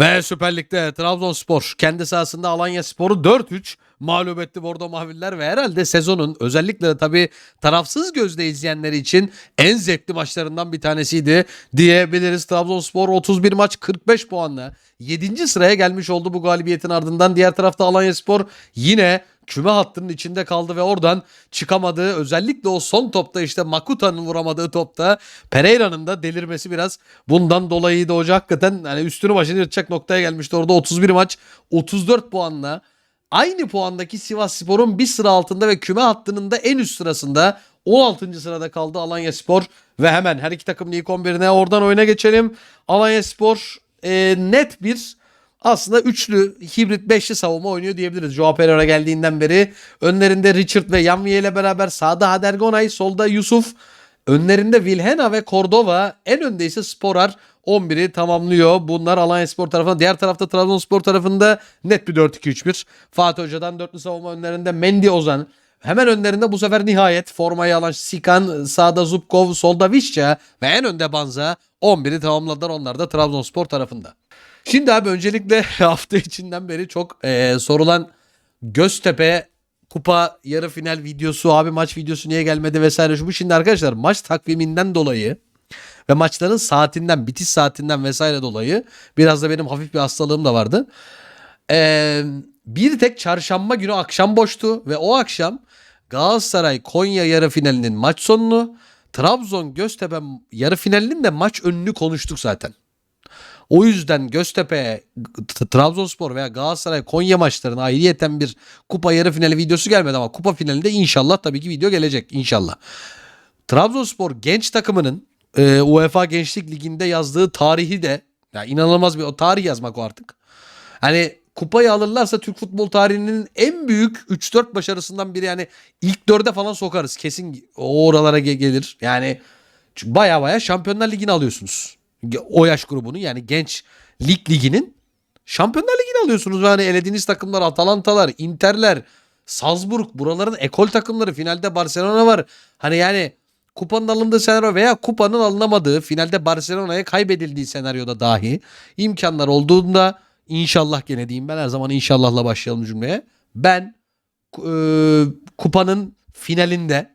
Ve Süper Lig'de Trabzonspor kendi sahasında Alanya Spor'u 4-3 mağlup etti Bordo Maviller ve herhalde sezonun özellikle de tabii tarafsız gözle izleyenleri için en zevkli maçlarından bir tanesiydi diyebiliriz. Trabzonspor 31 maç 45 puanla 7. sıraya gelmiş oldu bu galibiyetin ardından. Diğer tarafta Alanya Spor yine küme hattının içinde kaldı ve oradan çıkamadı. Özellikle o son topta işte Makuta'nın vuramadığı topta Pereira'nın da delirmesi biraz bundan dolayıydı. Hoca hakikaten hani üstünü başını yırtacak noktaya gelmişti. Orada 31 maç 34 puanla aynı puandaki Sivas Spor'un bir sıra altında ve küme hattının da en üst sırasında 16. sırada kaldı Alanya Spor ve hemen her iki takımın ilk 11'ine oradan oyuna geçelim. Alanya Spor e, net bir aslında üçlü hibrit beşli savunma oynuyor diyebiliriz. Joao Pereira geldiğinden beri önlerinde Richard ve Yanviye ile beraber sağda Hadergonay, solda Yusuf, önlerinde Vilhena ve Cordova, en önde ise Sporar 11'i tamamlıyor. Bunlar Alanya Spor tarafında. Diğer tarafta Trabzonspor tarafında net bir 4-2-3-1. Fatih Hoca'dan dörtlü savunma önlerinde Mendy Ozan. Hemen önlerinde bu sefer nihayet formayı alan Sikan, sağda Zubkov, solda Vişça ve en önde Banza 11'i tamamladılar. Onlar da Trabzonspor tarafında. Şimdi abi öncelikle hafta içinden beri çok eee, sorulan Göztepe kupa yarı final videosu abi maç videosu niye gelmedi vesaire şu bu. Şimdi arkadaşlar maç takviminden dolayı ve maçların saatinden bitiş saatinden vesaire dolayı biraz da benim hafif bir hastalığım da vardı. Eee, bir tek çarşamba günü akşam boştu ve o akşam Galatasaray Konya yarı finalinin maç sonunu Trabzon Göztepe yarı finalinin de maç önünü konuştuk zaten. O yüzden Göztepe, Trabzonspor veya Galatasaray Konya maçlarına ayrıyeten bir kupa yarı finali videosu gelmedi ama kupa finalinde inşallah tabii ki video gelecek inşallah. Trabzonspor genç takımının e, UEFA Gençlik Ligi'nde yazdığı tarihi de ya inanılmaz bir o tarih yazmak o artık. Hani kupayı alırlarsa Türk futbol tarihinin en büyük 3-4 başarısından biri yani ilk dörde falan sokarız. Kesin o oralara ge- gelir. Yani baya baya Şampiyonlar Ligi'ni alıyorsunuz. O yaş grubunu yani genç lig liginin Şampiyonlar Ligi'ni alıyorsunuz. Yani elediğiniz takımlar Atalantalar, Interler, Salzburg buraların ekol takımları. Finalde Barcelona var. Hani yani kupanın alındığı senaryo veya kupanın alınamadığı finalde Barcelona'ya kaybedildiği senaryoda dahi imkanlar olduğunda inşallah gene diyeyim ben her zaman inşallahla başlayalım cümleye. Ben e, kupanın finalinde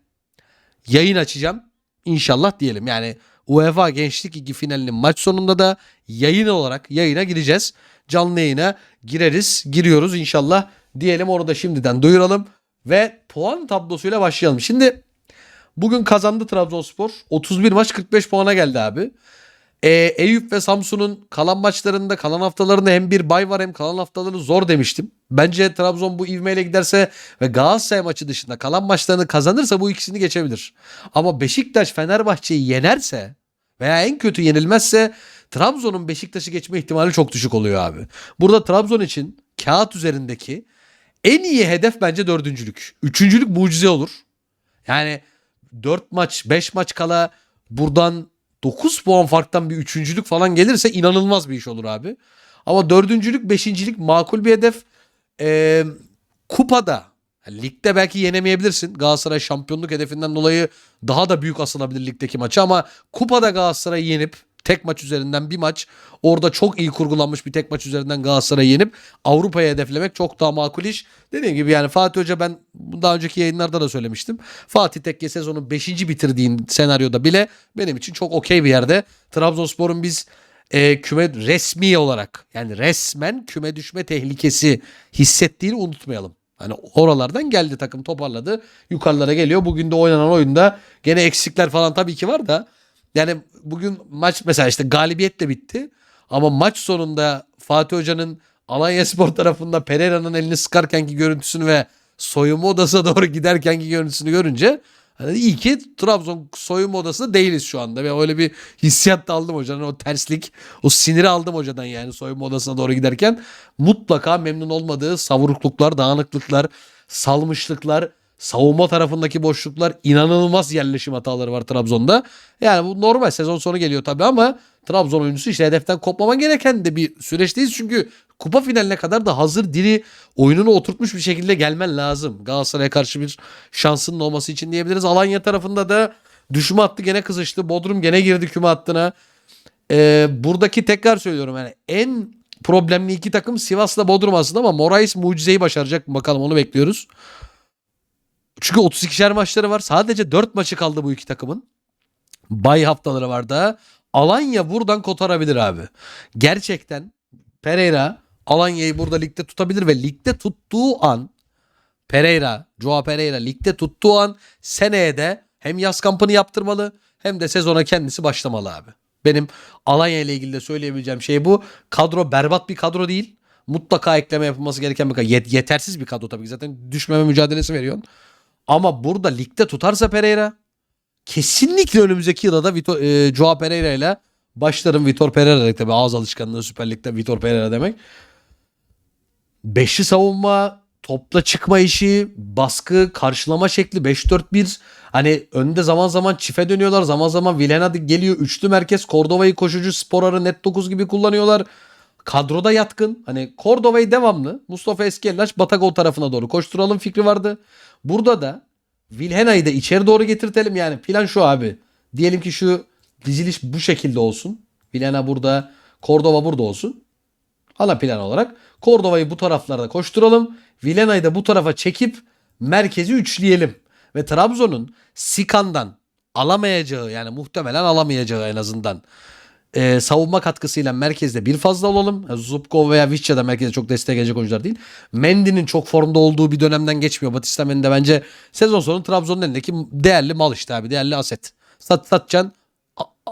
yayın açacağım. İnşallah diyelim. Yani UEFA Gençlik Ligi finalinin maç sonunda da yayın olarak yayına gireceğiz. Canlı yayına gireriz. Giriyoruz inşallah diyelim. Onu da şimdiden duyuralım. Ve puan tablosuyla başlayalım. Şimdi bugün kazandı Trabzonspor. 31 maç 45 puana geldi abi. Ee, Eyüp ve Samsun'un kalan maçlarında kalan haftalarında hem bir bay var hem kalan haftaları zor demiştim. Bence Trabzon bu ivmeyle giderse ve Galatasaray maçı dışında kalan maçlarını kazanırsa bu ikisini geçebilir. Ama Beşiktaş Fenerbahçe'yi yenerse veya en kötü yenilmezse Trabzon'un Beşiktaş'ı geçme ihtimali çok düşük oluyor abi. Burada Trabzon için kağıt üzerindeki en iyi hedef bence dördüncülük. Üçüncülük mucize olur. Yani 4 maç 5 maç kala buradan 9 puan farktan bir üçüncülük falan gelirse inanılmaz bir iş olur abi. Ama dördüncülük beşincilik makul bir hedef. Ee, kupada yani ligde belki yenemeyebilirsin. Galatasaray şampiyonluk hedefinden dolayı daha da büyük asılabilir ligdeki maçı ama kupada Galatasaray'ı yenip tek maç üzerinden bir maç orada çok iyi kurgulanmış bir tek maç üzerinden Galatasaray'ı yenip Avrupa'ya hedeflemek çok daha makul iş. Dediğim gibi yani Fatih Hoca ben daha önceki yayınlarda da söylemiştim. Fatih Tekke sezonu 5. bitirdiğin senaryoda bile benim için çok okey bir yerde. Trabzonspor'un biz e, küme resmi olarak yani resmen küme düşme tehlikesi hissettiğini unutmayalım. Hani oralardan geldi takım toparladı. Yukarılara geliyor. Bugün de oynanan oyunda gene eksikler falan tabii ki var da yani bugün maç mesela işte galibiyetle bitti. Ama maç sonunda Fatih Hoca'nın Alanya Spor tarafında Pereira'nın elini sıkarkenki görüntüsünü ve soyunma odasına doğru giderkenki görüntüsünü görünce hani iyi ki Trabzon soyunma odasında değiliz şu anda. Ve öyle bir hissiyat da aldım hocadan. O terslik, o siniri aldım hocadan yani soyunma odasına doğru giderken. Mutlaka memnun olmadığı savurukluklar, dağınıklıklar, salmışlıklar, savunma tarafındaki boşluklar inanılmaz yerleşim hataları var Trabzon'da. Yani bu normal sezon sonu geliyor tabii ama Trabzon oyuncusu işte hedeften kopmaman gereken de bir süreçteyiz. Çünkü kupa finaline kadar da hazır diri oyununu oturtmuş bir şekilde gelmen lazım. Galatasaray'a karşı bir şansının olması için diyebiliriz. Alanya tarafında da düşme hattı gene kızıştı. Bodrum gene girdi küme hattına. Ee, buradaki tekrar söylüyorum yani en problemli iki takım Sivas'la Bodrum aslında ama Moraes mucizeyi başaracak bakalım onu bekliyoruz. Çünkü 32'şer maçları var. Sadece 4 maçı kaldı bu iki takımın. Bay haftaları var da. Alanya buradan kotarabilir abi. Gerçekten Pereira Alanya'yı burada ligde tutabilir ve ligde tuttuğu an Pereira, Joao Pereira ligde tuttuğu an seneye de hem yaz kampını yaptırmalı hem de sezona kendisi başlamalı abi. Benim Alanya ile ilgili de söyleyebileceğim şey bu. Kadro berbat bir kadro değil. Mutlaka ekleme yapılması gereken bir kadro. Yet- yetersiz bir kadro tabii ki. Zaten düşmeme mücadelesi veriyorsun. Ama burada ligde tutarsa Pereira kesinlikle önümüzdeki yılda da Vitor, e, Joao Pereira ile başlarım Vitor Pereira demek tabii ağız alışkanlığı Süper Lig'de Vitor Pereira demek. Beşli savunma, topla çıkma işi, baskı, karşılama şekli 5-4-1. Hani önde zaman zaman çife dönüyorlar. Zaman zaman Vilhena geliyor. Üçlü merkez. Cordova'yı koşucu sporarı net 9 gibi kullanıyorlar. Kadroda yatkın. Hani Cordova'yı devamlı. Mustafa Eskellaç Batagol tarafına doğru koşturalım fikri vardı. Burada da Vilhena'yı da içeri doğru getirtelim. Yani plan şu abi. Diyelim ki şu diziliş bu şekilde olsun. Vilhena burada, Cordova burada olsun. Ana plan olarak Cordova'yı bu taraflarda koşturalım. Vilhena'yı da bu tarafa çekip merkezi üçleyelim. Ve Trabzon'un Sikan'dan alamayacağı yani muhtemelen alamayacağı en azından e, savunma katkısıyla merkezde bir fazla olalım. Yani Zubkov veya Vişça da merkeze çok destek gelecek oyuncular değil. Mendy'nin çok formda olduğu bir dönemden geçmiyor. Batista Mendy de bence sezon sonu Trabzon'un elindeki değerli mal işte abi. Değerli aset. Sat, satacaksın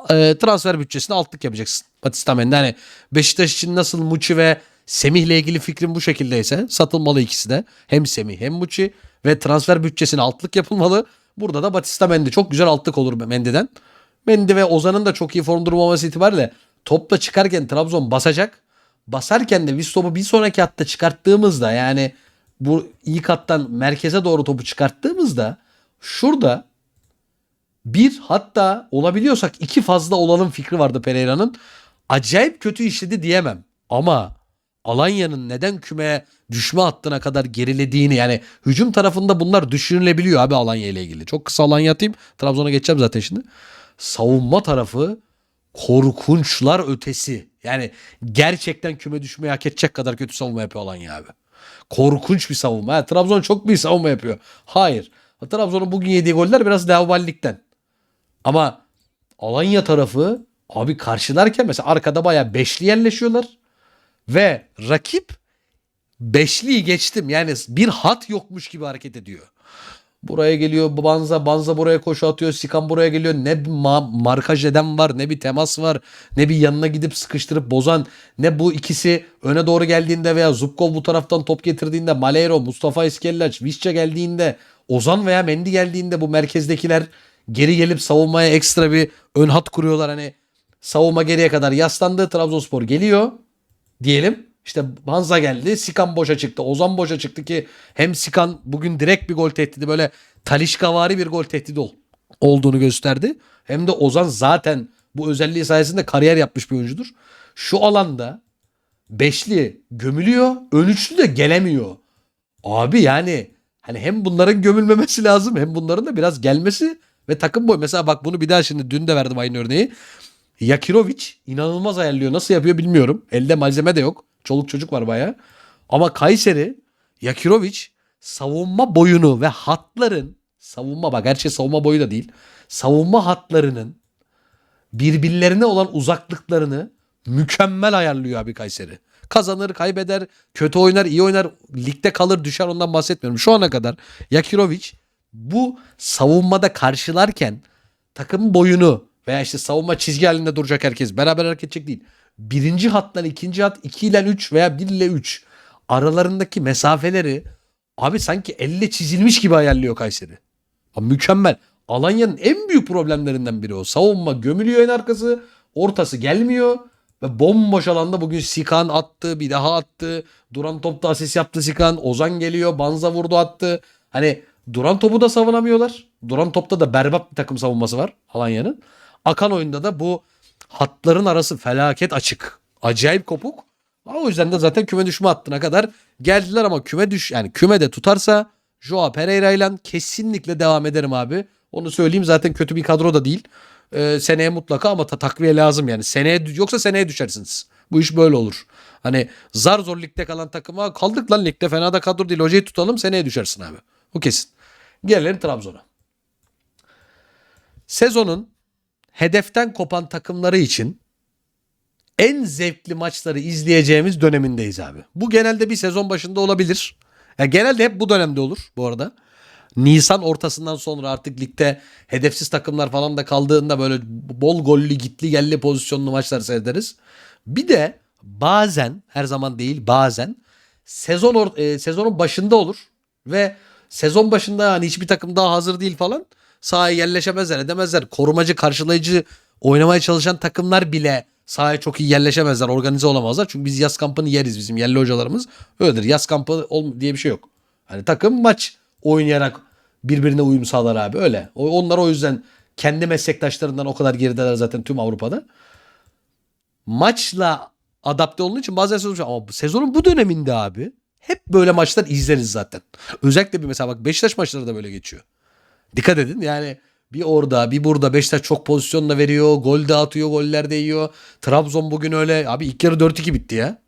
e, transfer bütçesini altlık yapacaksın. Batista Mendy. Hani Beşiktaş için nasıl Muçi ve Semih ile ilgili fikrim bu şekildeyse satılmalı ikisi de. Hem Semih hem Muçi ve transfer bütçesine altlık yapılmalı. Burada da Batista Mendy çok güzel altlık olur Mendy'den. Mendy ve Ozan'ın da çok iyi form durmaması itibariyle topla çıkarken Trabzon basacak. Basarken de biz bir sonraki hatta çıkarttığımızda yani bu ilk hattan merkeze doğru topu çıkarttığımızda şurada bir hatta olabiliyorsak iki fazla olalım fikri vardı Pereira'nın. Acayip kötü işledi diyemem. Ama Alanya'nın neden kümeye düşme hattına kadar gerilediğini yani hücum tarafında bunlar düşünülebiliyor abi Alanya ile ilgili. Çok kısa Alanya atayım. Trabzon'a geçeceğim zaten şimdi. Savunma tarafı korkunçlar ötesi. Yani gerçekten küme düşmeyi hak edecek kadar kötü savunma yapıyor Alanya abi. Korkunç bir savunma. Ha, Trabzon çok bir savunma yapıyor. Hayır. Trabzon'un bugün yediği goller biraz laubalilikten. Ama Alanya tarafı abi karşılarken mesela arkada bayağı beşli yerleşiyorlar. Ve rakip beşliyi geçtim. Yani bir hat yokmuş gibi hareket ediyor. Buraya geliyor Banza, Banza buraya koşu atıyor, Sikan buraya geliyor. Ne ma- markaj eden var, ne bir temas var, ne bir yanına gidip sıkıştırıp bozan, ne bu ikisi öne doğru geldiğinde veya Zubkov bu taraftan top getirdiğinde, Malero, Mustafa İskellaç, Visca geldiğinde, Ozan veya Mendi geldiğinde bu merkezdekiler geri gelip savunmaya ekstra bir ön hat kuruyorlar. Hani savunma geriye kadar yaslandı, Trabzonspor geliyor diyelim. İşte Banza geldi. Sikan boşa çıktı. Ozan boşa çıktı ki hem Sikan bugün direkt bir gol tehdidi böyle Talişkavari bir gol tehdidi ol- olduğunu gösterdi. Hem de Ozan zaten bu özelliği sayesinde kariyer yapmış bir oyuncudur. Şu alanda beşli gömülüyor. Ön üçlü de gelemiyor. Abi yani hani hem bunların gömülmemesi lazım hem bunların da biraz gelmesi ve takım boy. Mesela bak bunu bir daha şimdi dün de verdim aynı örneği. Yakirovic inanılmaz ayarlıyor. Nasıl yapıyor bilmiyorum. Elde malzeme de yok. Çoluk çocuk var baya. Ama Kayseri Yakirovic savunma boyunu ve hatların savunma bak her şey savunma boyu da değil. Savunma hatlarının birbirlerine olan uzaklıklarını mükemmel ayarlıyor abi Kayseri. Kazanır, kaybeder, kötü oynar, iyi oynar, ligde kalır, düşer ondan bahsetmiyorum. Şu ana kadar Yakirovic bu savunmada karşılarken takım boyunu veya işte savunma çizgi halinde duracak herkes beraber hareket edecek değil. Birinci hattan ikinci hat 2 ile 3 veya 1 ile 3 aralarındaki mesafeleri abi sanki elle çizilmiş gibi ayarlıyor Kayseri. Abi mükemmel. Alanya'nın en büyük problemlerinden biri o. Savunma gömülüyor en arkası. Ortası gelmiyor. Ve bomboş alanda bugün Sikan attı. Bir daha attı. Duran topta asist yaptı Sikan. Ozan geliyor. Banza vurdu attı. Hani duran topu da savunamıyorlar. Duran topta da berbat bir takım savunması var Alanya'nın. Akan oyunda da bu hatların arası felaket açık. Acayip kopuk. O yüzden de zaten küme düşme hattına kadar geldiler ama küme düş yani küme de tutarsa Joao Pereira ile kesinlikle devam ederim abi. Onu söyleyeyim zaten kötü bir kadro da değil. Ee, seneye mutlaka ama ta- takviye lazım yani. Seneye yoksa seneye düşersiniz. Bu iş böyle olur. Hani zar zor ligde kalan takıma kaldık lan ligde fena da kadro değil. Hocayı tutalım seneye düşersin abi. O kesin. Gelelim Trabzon'a. Sezonun hedeften kopan takımları için en zevkli maçları izleyeceğimiz dönemindeyiz abi. Bu genelde bir sezon başında olabilir. Ya genelde hep bu dönemde olur bu arada. Nisan ortasından sonra artık ligde hedefsiz takımlar falan da kaldığında böyle bol gollü gitli gelli pozisyonlu maçlar seyrederiz. Bir de bazen her zaman değil bazen sezon e, sezonun başında olur ve sezon başında hani hiçbir takım daha hazır değil falan sahaya yerleşemezler edemezler. Korumacı karşılayıcı oynamaya çalışan takımlar bile sahaya çok iyi yerleşemezler organize olamazlar. Çünkü biz yaz kampını yeriz bizim yerli hocalarımız öyledir. Yaz kampı diye bir şey yok. Hani takım maç oynayarak birbirine uyum sağlar abi öyle. Onlar o yüzden kendi meslektaşlarından o kadar gerideler zaten tüm Avrupa'da. Maçla adapte olduğu için bazen sezon ama sezonun bu döneminde abi hep böyle maçlar izleriz zaten. Özellikle bir mesela bak Beşiktaş maçları da böyle geçiyor. Dikkat edin yani bir orada bir burada Beşiktaş çok pozisyonla veriyor. Gol de atıyor goller de yiyor. Trabzon bugün öyle abi ilk yarı 4-2 bitti ya.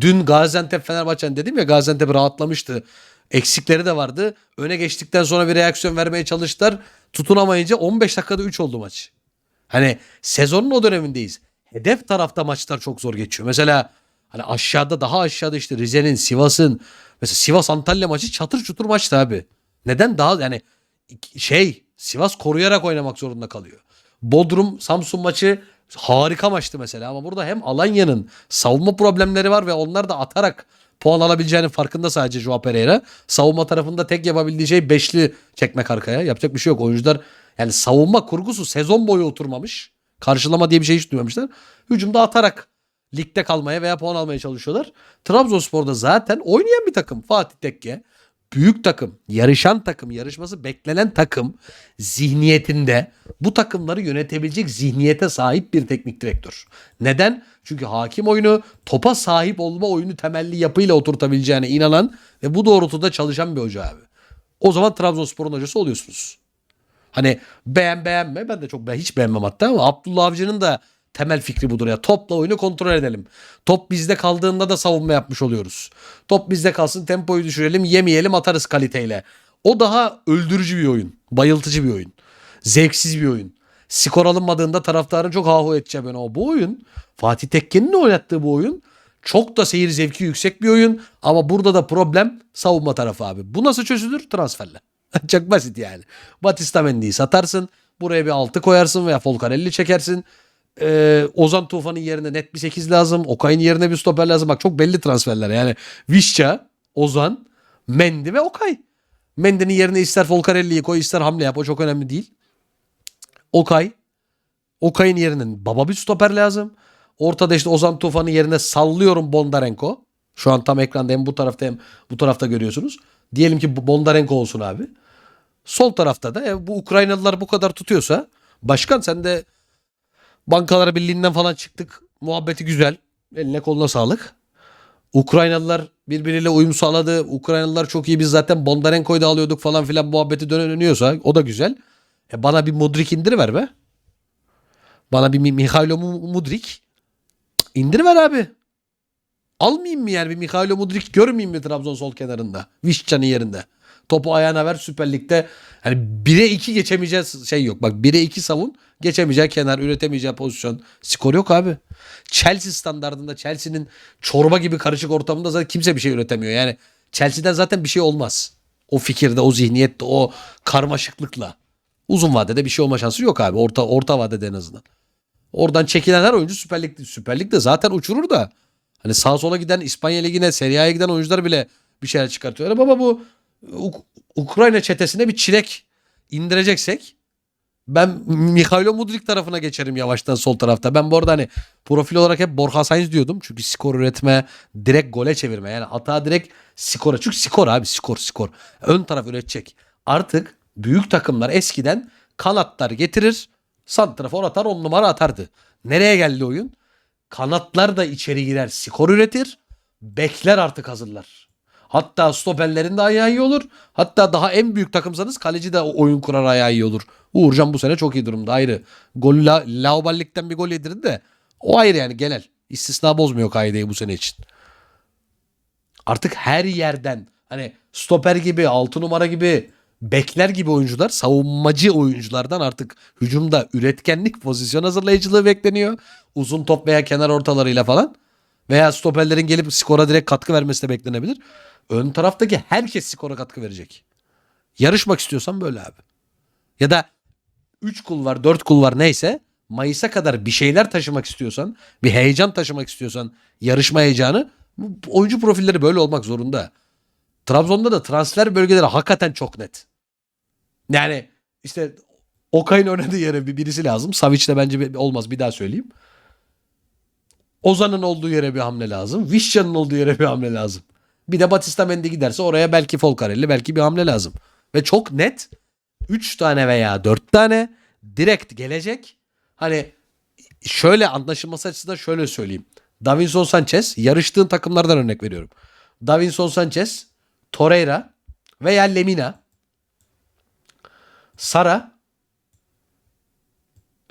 Dün Gaziantep Fenerbahçe hani dedim ya Gaziantep rahatlamıştı. Eksikleri de vardı. Öne geçtikten sonra bir reaksiyon vermeye çalıştılar. Tutunamayınca 15 dakikada 3 oldu maç. Hani sezonun o dönemindeyiz. Hedef tarafta maçlar çok zor geçiyor. Mesela hani aşağıda daha aşağıda işte Rize'nin, Sivas'ın mesela Sivas Antalya maçı çatır çutur maçtı abi. Neden daha yani şey Sivas koruyarak oynamak zorunda kalıyor. Bodrum Samsun maçı harika maçtı mesela ama burada hem Alanya'nın savunma problemleri var ve onlar da atarak puan alabileceğinin farkında sadece Joao Pereira. Savunma tarafında tek yapabildiği şey beşli çekmek arkaya. Yapacak bir şey yok. Oyuncular yani savunma kurgusu sezon boyu oturmamış. Karşılama diye bir şey hiç duymamışlar. Hücumda atarak ligde kalmaya veya puan almaya çalışıyorlar. Trabzonspor'da zaten oynayan bir takım. Fatih Tekke büyük takım, yarışan takım, yarışması beklenen takım zihniyetinde bu takımları yönetebilecek zihniyete sahip bir teknik direktör. Neden? Çünkü hakim oyunu topa sahip olma oyunu temelli yapıyla oturtabileceğine inanan ve bu doğrultuda çalışan bir hoca abi. O zaman Trabzonspor'un hocası oluyorsunuz. Hani beğen beğenme ben de çok ben hiç beğenmem hatta ama Abdullah Avcı'nın da temel fikri budur ya. Topla oyunu kontrol edelim. Top bizde kaldığında da savunma yapmış oluyoruz. Top bizde kalsın tempoyu düşürelim yemeyelim atarız kaliteyle. O daha öldürücü bir oyun. Bayıltıcı bir oyun. Zevksiz bir oyun. Skor alınmadığında taraftarın çok ahu edeceği ben o. Bu oyun Fatih Tekke'nin oynattığı bu oyun çok da seyir zevki yüksek bir oyun ama burada da problem savunma tarafı abi. Bu nasıl çözülür? Transferle. Çok basit yani. Batista Mendy'yi satarsın. Buraya bir 6 koyarsın veya Folcarelli çekersin. Ee, Ozan Tufan'ın yerine net bir 8 lazım. Okay'ın yerine bir stoper lazım. Bak çok belli transferler. Yani Vişça, Ozan, Mendy ve Okay. Mendy'nin yerine ister Folcarelli'yi koy ister hamle yap. O çok önemli değil. Okay. Okay'ın yerine baba bir stoper lazım. Ortada işte Ozan Tufan'ın yerine sallıyorum Bondarenko. Şu an tam ekranda hem bu tarafta hem bu tarafta görüyorsunuz. Diyelim ki Bondarenko olsun abi. Sol tarafta da e, bu Ukraynalılar bu kadar tutuyorsa başkan sen de bankalar birliğinden falan çıktık. Muhabbeti güzel. Eline koluna sağlık. Ukraynalılar birbiriyle uyum sağladı. Ukraynalılar çok iyi. Biz zaten Bondarenko'yu da alıyorduk falan filan muhabbeti dönüyorsa o da güzel. E bana bir Mudrik indiriver be. Bana bir Mi- Mihailo Mu- Mudrik indiriver abi. Almayayım mı yani bir Mihailo Mudrik görmeyeyim mi Trabzon sol kenarında? Vişça'nın yerinde. Topu ayağına ver Süper Lig'de. Hani 1'e 2 geçemeyeceği şey yok. Bak 1'e 2 savun geçemeyeceği kenar üretemeyeceği pozisyon. Skor yok abi. Chelsea standartında Chelsea'nin çorba gibi karışık ortamında zaten kimse bir şey üretemiyor. Yani Chelsea'den zaten bir şey olmaz. O fikirde, o zihniyette, o karmaşıklıkla. Uzun vadede bir şey olma şansı yok abi. Orta orta vadede en azından. Oradan çekilen her oyuncu Süper Lig'de, Süper Lig'de zaten uçurur da. Hani sağa sola giden İspanya Ligi'ne, Serie A'ya giden oyuncular bile bir şeyler çıkartıyor. Baba bu Uk- Ukrayna çetesine bir çilek indireceksek ben Mikhailo Mudrik tarafına geçerim yavaştan sol tarafta. Ben bu arada hani profil olarak hep Borja Sainz diyordum. Çünkü skor üretme, direkt gole çevirme. Yani hata direkt skora. Çünkü skor abi skor skor. Ön taraf üretecek. Artık büyük takımlar eskiden kanatlar getirir. Santrafor atar on numara atardı. Nereye geldi oyun? Kanatlar da içeri girer. Skor üretir. Bekler artık hazırlar. Hatta stoperlerin de ayağı iyi olur. Hatta daha en büyük takımsanız kaleci de oyun kurar ayağı iyi olur. Uğurcan bu sene çok iyi durumda ayrı. Gol la, Lauballik'ten bir gol yedirdi de o ayrı yani genel. istisna bozmuyor kaideyi bu sene için. Artık her yerden hani stoper gibi, 6 numara gibi, bekler gibi oyuncular, savunmacı oyunculardan artık hücumda üretkenlik, pozisyon hazırlayıcılığı bekleniyor. Uzun top veya kenar ortalarıyla falan. Veya stoperlerin gelip skora direkt katkı vermesi de beklenebilir. Ön taraftaki herkes skora katkı verecek. Yarışmak istiyorsan böyle abi. Ya da 3 kul var 4 kul var neyse Mayıs'a kadar bir şeyler taşımak istiyorsan bir heyecan taşımak istiyorsan yarışma heyecanı oyuncu profilleri böyle olmak zorunda. Trabzon'da da transfer bölgeleri hakikaten çok net. Yani işte Okay'ın oynadığı yere bir birisi lazım. Savic de bence olmaz bir daha söyleyeyim. Ozan'ın olduğu yere bir hamle lazım. Vişcan'ın olduğu yere bir hamle lazım. Bir de Batista Mendy giderse oraya belki Folcarelli belki bir hamle lazım. Ve çok net 3 tane veya 4 tane direkt gelecek. Hani şöyle anlaşılması açısından şöyle söyleyeyim. Davinson Sanchez yarıştığın takımlardan örnek veriyorum. Davinson Sanchez, Torreira veya Lemina, Sara,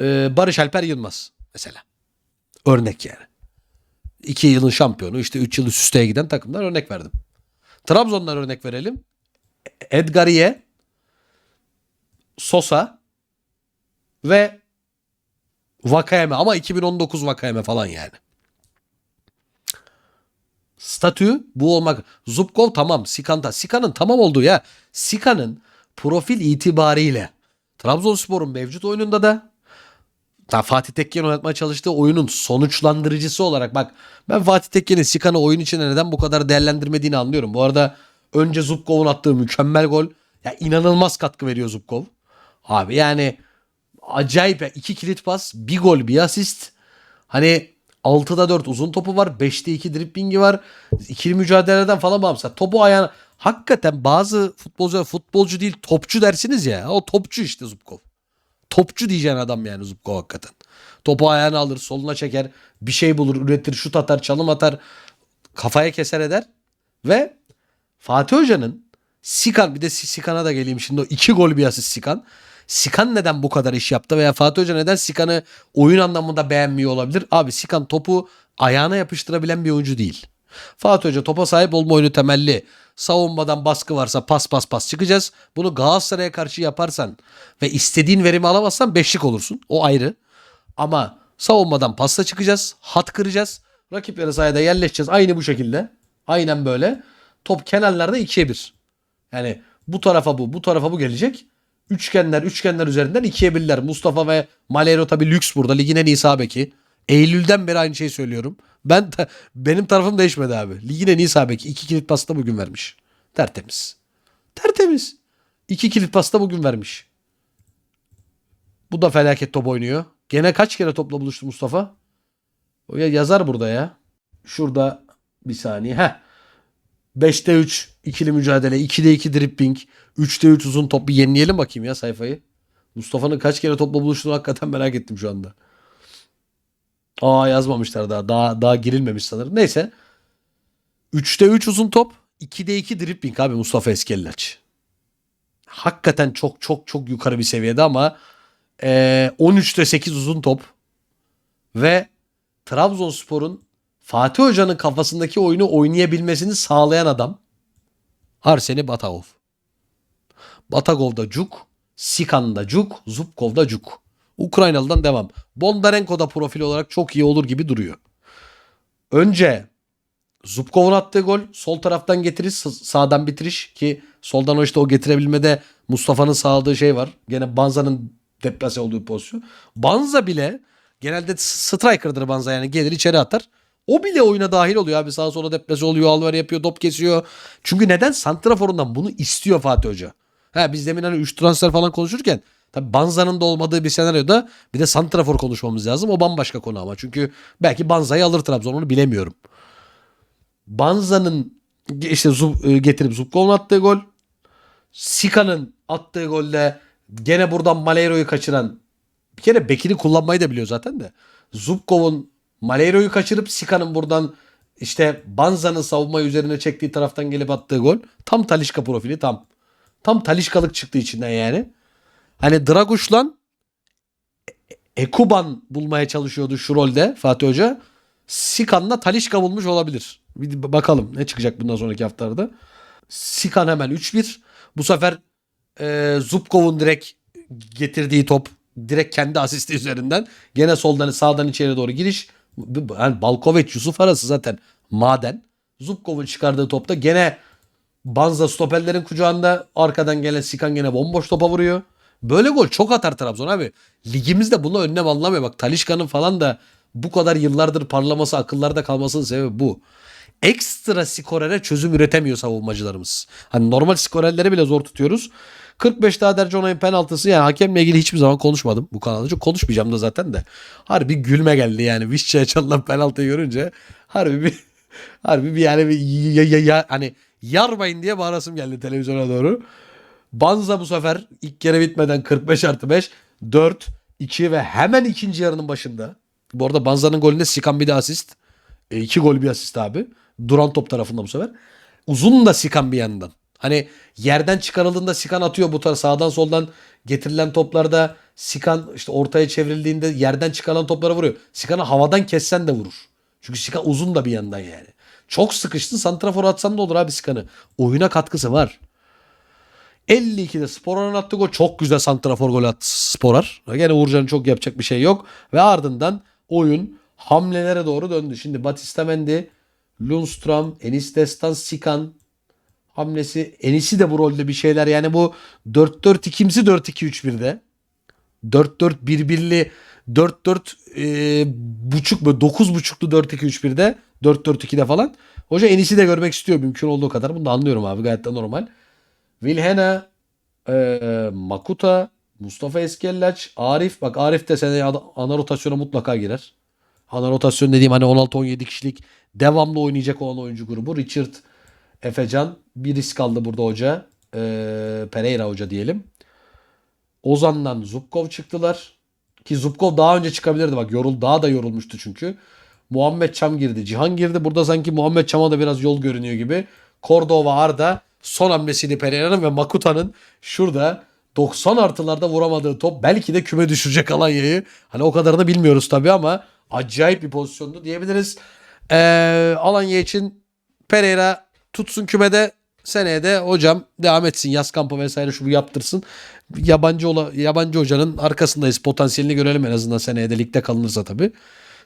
e, Barış Alper Yılmaz mesela. Örnek yani. 2 yılın şampiyonu işte 3 yıl üst üsteye giden takımlar örnek verdim. Trabzon'dan örnek verelim. Edgariye, Sosa ve Vakayeme ama 2019 Vakayeme falan yani. Statü bu olmak. Zubkov tamam. Sikan'da. Sikan'ın tamam olduğu ya. Sikan'ın profil itibariyle Trabzonspor'un mevcut oyununda da ta Fatih Tekke'nin oynatmaya çalıştığı oyunun sonuçlandırıcısı olarak bak ben Fatih Tekke'nin Sikan'ı oyun içinde neden bu kadar değerlendirmediğini anlıyorum. Bu arada önce Zubkov'un attığı mükemmel gol. Ya inanılmaz katkı veriyor Zubkov. Abi yani acayip iki kilit pas, bir gol, bir asist. Hani 6'da 4 uzun topu var. 5'te 2 dribblingi var. İkili mücadeleden falan bağımsız. Topu ayağına hakikaten bazı futbolcu futbolcu değil topçu dersiniz ya. O topçu işte Zubkov. Topçu diyeceğin adam yani Zubkov hakikaten. Topu ayağına alır, soluna çeker, bir şey bulur, üretir, şut atar, çalım atar, kafaya keser eder. Ve Fatih Hoca'nın Sikan bir de Sikan'a da geleyim şimdi o iki gol bir asist Sikan. Sikan neden bu kadar iş yaptı veya Fatih Hoca neden Sikan'ı oyun anlamında beğenmiyor olabilir? Abi Sikan topu ayağına yapıştırabilen bir oyuncu değil. Fatih Hoca topa sahip olma oyunu temelli. Savunmadan baskı varsa pas pas pas çıkacağız. Bunu Galatasaray'a karşı yaparsan ve istediğin verimi alamazsan beşlik olursun. O ayrı. Ama savunmadan pasla çıkacağız. Hat kıracağız. Rakipleri sahada yerleşeceğiz. Aynı bu şekilde. Aynen böyle. Top kenarlarda ikiye bir. Yani bu tarafa bu, bu tarafa bu gelecek. Üçgenler, üçgenler üzerinden ikiye birler. Mustafa ve Malero tabii lüks burada. Ligin en iyi sağ beki. Eylül'den beri aynı şeyi söylüyorum. Ben ta- benim tarafım değişmedi abi. Ligin en iyi sağ beki. İki kilit pasta bugün vermiş. Tertemiz. Tertemiz. İki kilit pasta bugün vermiş. Bu da felaket top oynuyor. Gene kaç kere topla buluştu Mustafa? O ya yazar burada ya. Şurada bir saniye. Heh. 5'te 3 ikili mücadele, 2'de 2 dribbling, 3'te 3 uzun top yenileyelim bakayım ya sayfayı. Mustafa'nın kaç kere topla buluştuğunu hakikaten merak ettim şu anda. Aa yazmamışlar daha. Daha daha girilmemiş sanırım. Neyse. 3'te 3 uzun top, 2'de 2 dribbling abi Mustafa Eskellaç. Hakikaten çok çok çok yukarı bir seviyede ama eee 13'te 8 uzun top ve Trabzonspor'un Fatih Hoca'nın kafasındaki oyunu oynayabilmesini sağlayan adam Arseni Batagov. Batagov'da Cuk, Sikan'da Cuk, Zubkov'da Cuk. Ukraynalı'dan devam. Bondarenko da profil olarak çok iyi olur gibi duruyor. Önce Zubkov'un attığı gol sol taraftan getiriş sa- sağdan bitiriş ki soldan o işte o getirebilmede Mustafa'nın sağladığı şey var. Gene Banza'nın deplase olduğu pozisyon. Banza bile genelde striker'dır Banza yani gelir içeri atar. O bile oyuna dahil oluyor abi. Sağa sola deplase oluyor, alver yapıyor, top kesiyor. Çünkü neden? Santraforundan bunu istiyor Fatih Hoca. Ha biz demin hani 3 transfer falan konuşurken tabii Banza'nın da olmadığı bir senaryoda bir de santrafor konuşmamız lazım. O bambaşka konu ama. Çünkü belki Banza'yı alır Trabzon onu bilemiyorum. Banza'nın işte Zub, e, getirip Zubkov'un attığı gol. Sika'nın attığı golde gene buradan Maleiro'yu kaçıran bir kere Bekir'i kullanmayı da biliyor zaten de. Zubkov'un Maleiro'yu kaçırıp Sika'nın buradan işte Banza'nın savunma üzerine çektiği taraftan gelip attığı gol. Tam Talişka profili tam. Tam Talişkalık çıktı içinden yani. Hani Draguş'la Ekuban bulmaya çalışıyordu şu rolde Fatih Hoca. Sikan'la Talişka bulmuş olabilir. Bir bakalım ne çıkacak bundan sonraki haftalarda. Sikan hemen 3-1. Bu sefer e, Zubkov'un direkt getirdiği top direkt kendi asisti üzerinden. Gene soldan sağdan içeri doğru giriş. Yani Balkovic Yusuf arası zaten maden. Zubkov'un çıkardığı topta gene Banza stoperlerin kucağında arkadan gelen Sikan gene bomboş topa vuruyor. Böyle gol çok atar Trabzon abi. Ligimizde bunu önlem anlamıyor. Bak Talişka'nın falan da bu kadar yıllardır parlaması akıllarda kalmasının sebebi bu. Ekstra skorere çözüm üretemiyor savunmacılarımız. Hani normal skorerleri bile zor tutuyoruz. 45 daha derece onayın penaltısı yani hakemle ilgili hiçbir zaman konuşmadım bu kanalda. Çok konuşmayacağım da zaten de. Harbi gülme geldi yani. Vişça'ya çalınan penaltıyı görünce harbi bir harbi bir yani bir ya, ya, ya- hani yarmayın diye bağırasım geldi televizyona doğru. Banza bu sefer ilk kere bitmeden 45 artı 5 4 2 ve hemen ikinci yarının başında. Bu arada Banza'nın golünde Sikan bir de asist. E, iki gol bir asist abi. Duran top tarafında bu sefer. Uzun da Sikan bir yandan. Hani yerden çıkarıldığında Sikan atıyor bu tarz sağdan soldan getirilen toplarda Sikan işte ortaya çevrildiğinde yerden çıkarılan toplara vuruyor. Sikan'ı havadan kessen de vurur. Çünkü Sikan uzun da bir yandan yani. Çok sıkıştı. Santrafor atsan da olur abi Sikan'ı. Oyuna katkısı var. 52'de Sporar'ın attığı gol çok güzel santrafor gol attı Sporar. Gene Uğurcan'ın çok yapacak bir şey yok. Ve ardından oyun hamlelere doğru döndü. Şimdi Batista Mendy, Lundstram, Enis Destan, Sikan hamlesi. Enis'i de bu rolde bir şeyler. Yani bu 4-4-2'msi 4-2-3-1'de. 4-4-1-1'li 4-4 e, buçuk mu 9 buçuklu 4-2-3-1'de 4-4-2'de falan. Hoca Enis'i de görmek istiyor mümkün olduğu kadar. Bunu da anlıyorum abi gayet de normal. Wilhena, e, Makuta, Mustafa Eskellaç, Arif. Bak Arif de seneye ana rotasyona mutlaka girer. Ana rotasyon dediğim hani 16-17 kişilik devamlı oynayacak olan oyuncu grubu. Richard, Efecan. Bir risk aldı burada hoca. E, Pereira hoca diyelim. Ozan'dan Zubkov çıktılar. Ki Zubkov daha önce çıkabilirdi bak yorul daha da yorulmuştu çünkü. Muhammed Çam girdi. Cihan girdi. Burada sanki Muhammed Çam'a da biraz yol görünüyor gibi. Cordova Arda son hamlesini Pereira'nın ve Makuta'nın şurada 90 artılarda vuramadığı top belki de küme düşürecek Alanya'yı. Hani o kadarını bilmiyoruz tabii ama acayip bir pozisyondu diyebiliriz. Ee, Alanya için Pereira tutsun kümede seneye de hocam devam etsin yaz kampı vesaire şu bu yaptırsın. Yabancı ola, yabancı hocanın arkasındayız. Potansiyelini görelim en azından seneye de ligde kalınırsa tabii.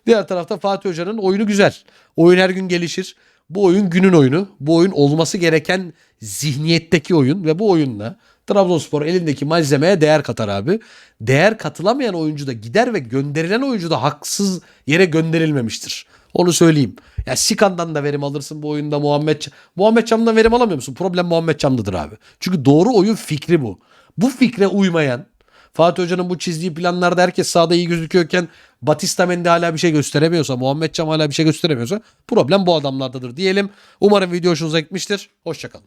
Diğer tarafta Fatih Hoca'nın oyunu güzel. Oyun her gün gelişir. Bu oyun günün oyunu. Bu oyun olması gereken zihniyetteki oyun ve bu oyunla Trabzonspor elindeki malzemeye değer katar abi. Değer katılamayan oyuncu da gider ve gönderilen oyuncu da haksız yere gönderilmemiştir. Onu söyleyeyim. Ya Sikan'dan da verim alırsın bu oyunda Muhammed Ç- Muhammed Çam'dan verim alamıyor musun? Problem Muhammed Çam'dadır abi. Çünkü doğru oyun fikri bu. Bu fikre uymayan Fatih Hoca'nın bu çizdiği planlarda herkes sahada iyi gözüküyorken Batista Mendy hala bir şey gösteremiyorsa, Muhammed Çam hala bir şey gösteremiyorsa problem bu adamlardadır diyelim. Umarım video hoşunuza gitmiştir. Hoşçakalın.